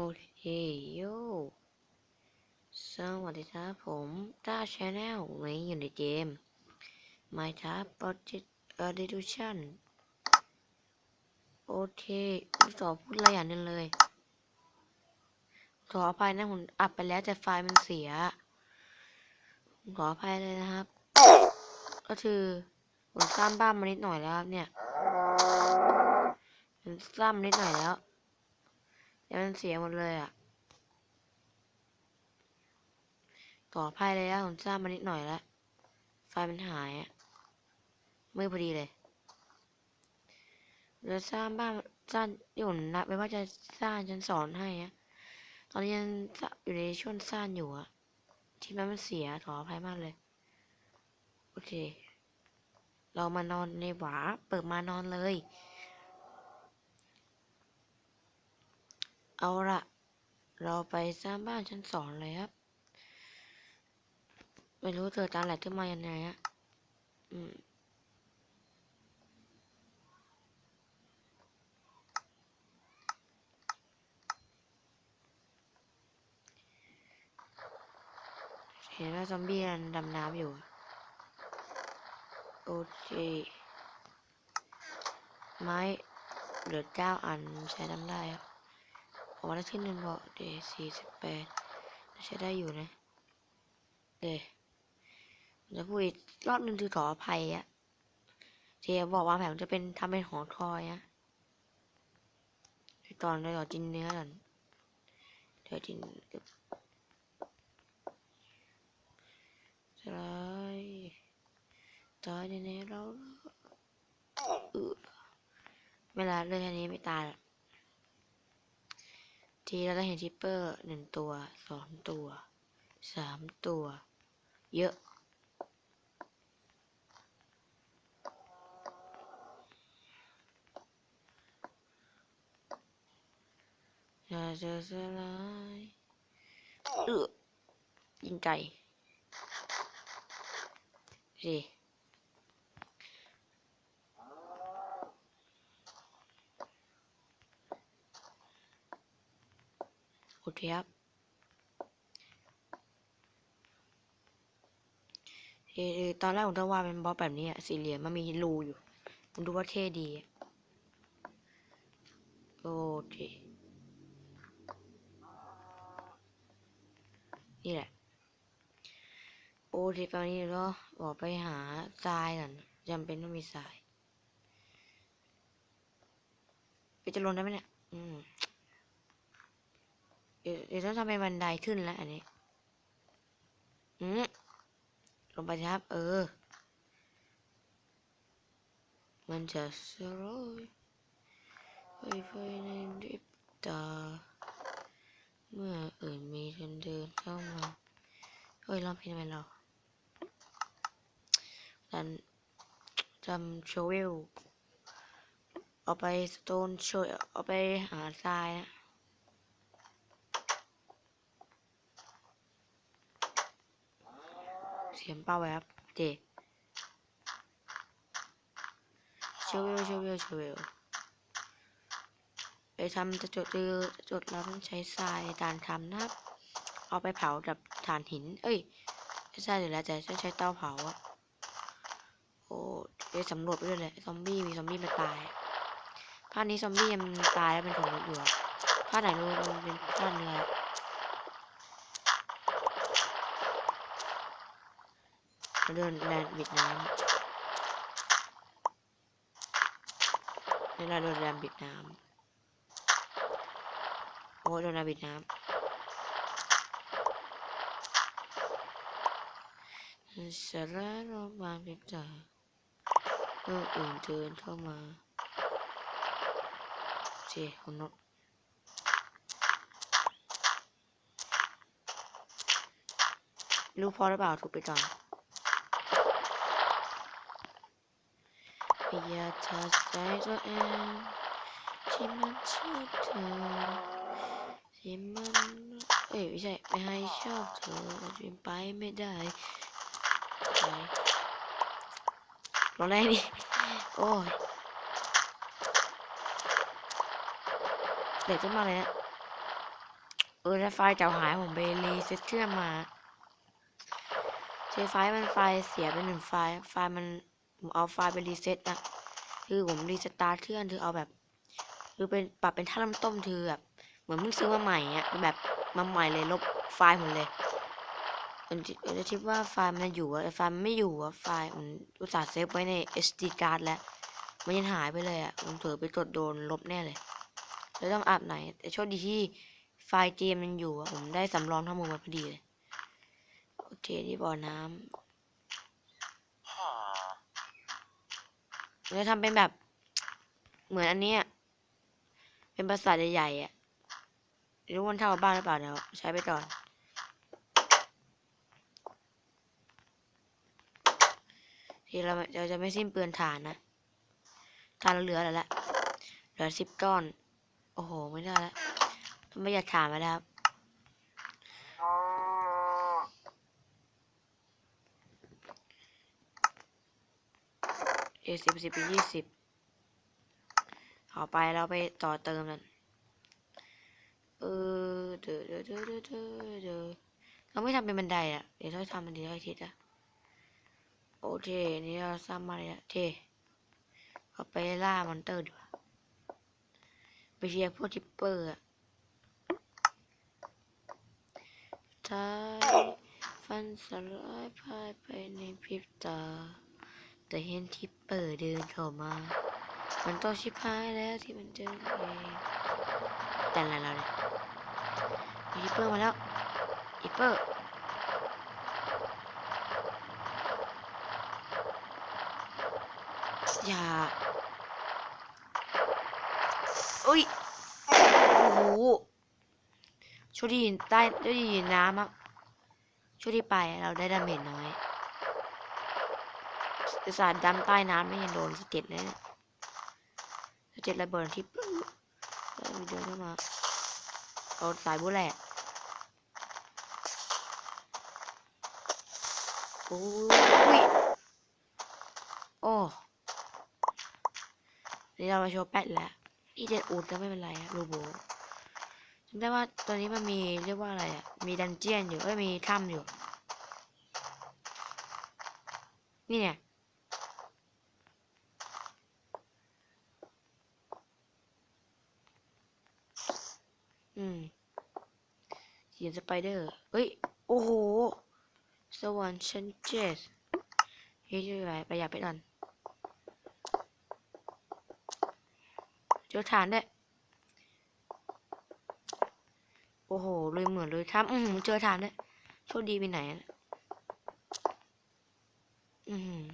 โอเคโยสวัสดีครับผมต้าชาแนลวันนี้อยู่ในเกม Minecraft Project Edition โอเคสอพูดอะไรอย่างหนึงเลยขออภัยนะผมอัดไปแล้วแต่ไฟล์มันเสียขออภัยเลยนะครับ ก็คือผมสร้างบ้านมานิดหน่อยแล้วครับเนี่ยผมสร้างมานิดหน่อยแล้ว แต่มันเสียหมดเลยอะขออภัยเลยนะผมสร้างมานิดหน่อยแล้วไฟมันหายอะมือพอดีเลยเราสร้างบ้านสร้างอยู่นะไม่ว่าจะสร้างฉันสอนให้อะตอนนี้ยังอยู่ในช่วงสร้างอยู่อะที่นั้นมันเสียขออภัยมากเลย โอเค เรามานอนในหวาเปิดมานอนเลย เอาละเราไปสร้างบ้านชั้นสองเลยครับ ไม่รู้เธอตามแหลกขึ้นมายังไงอะอืมเห็นว่าซอมบี้มันดำน้ำอยู่ โอเค ไม้เหลือเก้าอันใช้ทำได้ครับ ออมาได้ที่หนึ่งบอกเดสี่สิบแปดใช้ได้อยู่นะเดเดี๋ยวพูดอีกรอบหนึ่งคือขออภัยอะเทียบอกว่าแผนจะเป็นทำเป็นหอคอยอะตอนเดี๋ยวกินเนื้อก่อนเดี๋ยวกินตายตายแน่ๆแล้วเออเวลาเรื่องแค่นี้ไม่ตายหรอก ทีเราจะเห็นทิปเปอร์หนึ่งตัวสองตัวสามตัว เยอะ อย่าเจอสลายเออยิงไก่สิ โอเคครับเออตอนแรกผมจะว่าดเป็นบล็อกแบบนี้อะสี่เหลี่ยมมันมีรูอยู่ผมดูว่าเท่ดีโอเคนี่แหละโอเคตอนนี้เราออกไปหาทรายกันจำเป็นต้องมีทรายไปจะลงได้ไหมเนี่ย อืม เดี๋ยวต้องทำเป็นบันไดขึ้นแล้วอันนี้ อืมลงไปครับ เออ มันจะสโรยไปไปในดริบตา เมื่ออื่นมีคนเดินเข้ามาเฮ้ยร้องเพลงไมเราดันจำโชเวลเอาไปสโตนโชยเอาไปหาทรายนะ เสียงเป้าแบบเจโชเวลโชเวลโชเวลไปทำจะจดเจอจดแล้วต้องใช้ทรายในการทำนะครับ เอาไปเผากับถ่านหิน เอ้ยไม่ใช่เดี๋ยวแล้วแต่ใช้เตาเผาอะโอ้ไปสำรวจไปด้วยเลยซอมบี้มีซอมบี้มาตายภาคนี้ซอมบี้มันตายแล้วเป็นถุงรถอยู่อภาคไหนรู้มันเป็นภาคเนื้อ เราเดินแลนบิดน้ำนี่เราเดินแลนบิดน้ำโอ้โดนแลนบิดน้ำสาระโรงพยาบาลเป็นจ่าเมื่ออื่นเดินเข้ามาเจคุณนกรู้พอหรือเปล่าถูกไปก่อน อย่าทัดใจตัวเองที่มันชอบเธอที่มันเอ้ยไม่ใช่ ไม่ให้ชอบเธอจนไปไม่ได้ไหนลองได้ดิโอ้ยเด็กขึ้นมาเลยนะเออถ้าไฟล์เก่าหายผมไปรีเซ็ตเครื่องมาเจไฟมันไฟเสียไปหนึ่งไฟไฟมัน ผมเอาไฟล์ไปรีเซ็ตนะคือผมรีสตาร์ทเครื่องคือเอาแบบคือเป็นปรับเป็นท่าเริ่มต้นคือแบบเหมือนเพิ่งซื้อมาใหม่อะเป็นแบบมาใหม่เลยลบไฟล์หมดเลยมันจะมันจะคิดว่าไฟล์มันอยู่อะไฟล์มันไม่อยู่อะไฟล์ผมอุตส่าห์เซฟไว้ใน SD card แล้วมันยังหายไปเลยอะผมเผลอไปกดโดนลบแน่เลยแล้วต้องอาบไหน แต่โชคดีที่ไฟล์เกมมันอยู่อะผมได้สำรองข้อมูลมาพอดีเลย โอเคที่บ่อน้ำเรา จะทำเป็นแบบ เหมือนอันเนี้ยเป็นปราสาทใหญ่ๆอะรู้มันเท่าบ้านหรือเปล่าเดี๋ยวใช้ไปก่อน ทีเราเราจะไม่สิ้นเปลืองฐานนะฐานเราเหลือแล้วแหละเหลือสิบก้อน โอ้โห ไม่ได้แล้วต้องไม่อยากฐานมแล้วครับ เอสิบสิบเป็นยี่สิบต่อไปเราไปต่อเติมกันเออเดอเดอเดอเดอเดอเดอเราไม่ทำเป็นบันไดอะ เดี๋ยวเราทำมันดีเราทิศอะ โอเคนี่เราสร้างมาเลยอะเทเอาไปล่ามอนเตอร์ดีกว่าไปเชียร์พวกทิปเปอร์อะท้ายฟันสลายพายไปในพริบตา แต่เห็นทิปเปอร์เดินเข้ามา มันต้องชิบหายแล้วที่มันเจอเองแต่ละเราเนี่ยมีทิปเปอร์มาแล้วทิปเปอร์อย่าเอ้ย โอ้โหโชคดีอยู่ใต้โชคดียู่น้ำอะโชคดีไปเราได้ดาเมจน้อย อุตส่าห์ดำใต้น้ำไม่ยังโดนสเก็ดเลยเนี่ยสะเก็ดระเบิดที่มีเดินเข้ามาเอาสายบุแหลกโอ้ยโอ้นี่เรามาโชว์แปดแล้วอีเด็ดอูดก็ไม่เป็นไรอะรูโบจำได้ว่าตอนนี้มันมีเรียกว่าอะไรอะมีดันเจียนอยู่ เอ้ย มีถ้ำอยู่ นี่เนี่ย อืมเขียนสไปเดอร์ เฮ้ย โอ้โห สวรรค์ชั้นเจ็ดเฮ้ยไปไปอย่าไปก่อนเจอฐานได้โอ้โหเลยเหมือนเลยทำอือหือเจอฐานได้โชคดีไปไหนอะอือหือ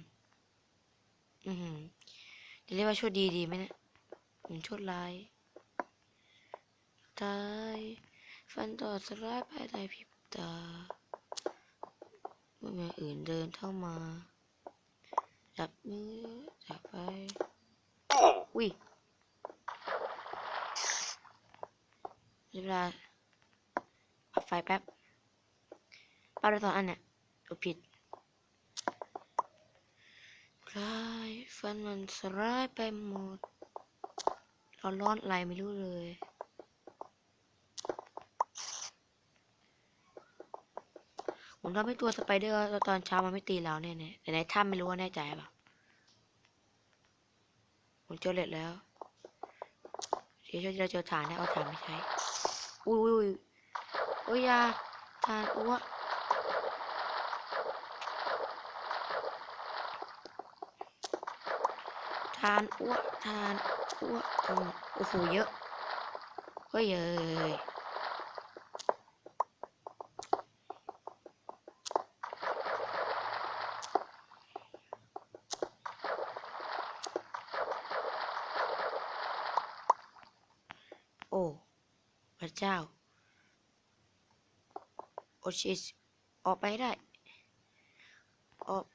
อือหือจะเรียกว่าโชคดีดีไหมเนี่ยอืมโชคร้าย ตาย ฟันต่อสลายภายในพริบตาเมื่อมีอื่นเดินเข้ามา จับมือจับไปอุ้ยเวลาปรับไฟแป๊บปรับได้สองอันเนี่ยกดผิดลายฟันมันสลายไปหมดร้อนร้อนอะไรไม่รู้เลย ผมทำให้ตัวสไปเดอร์ตอนเช้ามันไม่ตีเราแน่ๆแต่ในถ้ำไม่รู้ว่าแน่ใจเปล่าผมเจอเล็กแล้วเดี๋ยวเราเจอฐานนะเอาฐานไม่ใช้ อุ้ยอุ้ยโอ้ยอยาฐานอ้วกฐานอ้วกฐานอ้วกโอ้โหเยอะ เฮ้ยเอ้ยโอ้พระ เจ้า โอชิสออกไปได้ ออก